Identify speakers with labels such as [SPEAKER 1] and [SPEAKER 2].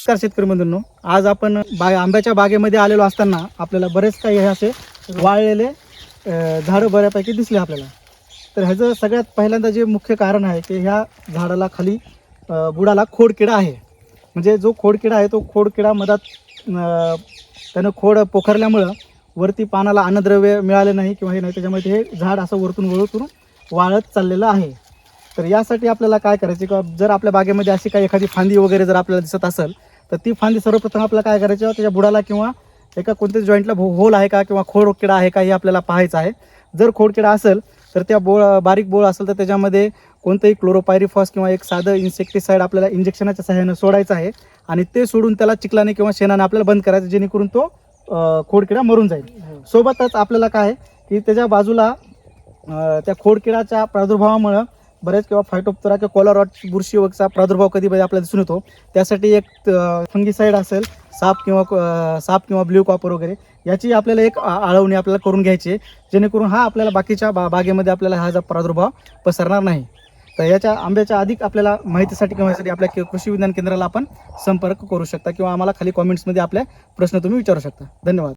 [SPEAKER 1] नमस्कार शेतकरी बंधूंनो आज आपण बा आंब्याच्या बागेमध्ये आलेलो असताना आपल्याला बरेच काही हे असे वाळलेले झाडं बऱ्यापैकी दिसले आपल्याला. तर ह्याचं सगळ्यात पहिल्यांदा जे मुख्य कारण आहे की ह्या झाडाला खाली बुडाला खोडकिडा आहे. म्हणजे जो खोडकिडा आहे तो खोडकिडा मधात त्यानं खोड पोखरल्यामुळं वरती पानाला अन्नद्रव्य मिळाले नाही किंवा हे नाही त्याच्यामध्ये हे झाड असं वरतून वळतून वाळत चाललेलं आहे. तर यासाठी आपल्याला काय करायचे किंवा जर आपल्या बागेमध्ये अशी काही एखादी फांदी वगैरे जर आपल्याला दिसत असेल तर ती फांदी सर्वप्रथम आपल्याला काय करायची त्याच्या बुडाला किंवा एका कोणत्या जॉईंटला होल आहे का किंवा खोडकिडा आहे का हे आपल्याला पाहायचं आहे. जर खोडकिडा असेल तर त्या बोळ बारीक बोळ असेल तर त्याच्यामध्ये कोणतंही क्लोरोपायरिफॉस किंवा एक साधं इन्सेक्टिसाईड आपल्याला इंजेक्शनाच्या सहाय्यानं सोडायचं आहे. आणि ते सोडून त्याला चिखलाने किंवा शेणाने आपल्याला बंद करायचं जेणेकरून तो खोडकिडा मरून जाईल. सोबतच आपल्याला काय आहे की त्याच्या बाजूला त्या खोडकिडाच्या प्रादुर्भावामुळं बरेच किंवा फायटोप्तरा किंवा कोलारॉट बुरशी वगैरेचा प्रादुर्भाव कधी कधी आपल्याला दिसून येतो. त्यासाठी एक फंगीसाईड असेल साप किंवा साप किंवा ब्ल्यू कॉपर वगैरे याची आपल्याला एक आळवणी आपल्याला करून घ्यायची जेणेकरून हा आपल्याला बाकीच्या बा बागेमध्ये आपल्याला हा जा प्रादुर्भाव पसरणार नाही. तर याच्या आंब्याच्या अधिक आपल्याला माहितीसाठी किंवा यासाठी आपल्या कि- कृषी विज्ञान केंद्राला आपण संपर्क करू शकता किंवा आम्हाला खाली कॉमेंट्समध्ये आपल्या प्रश्न तुम्ही विचारू शकता. धन्यवाद.